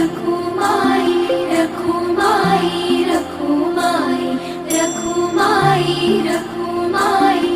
रखो माई रखो माई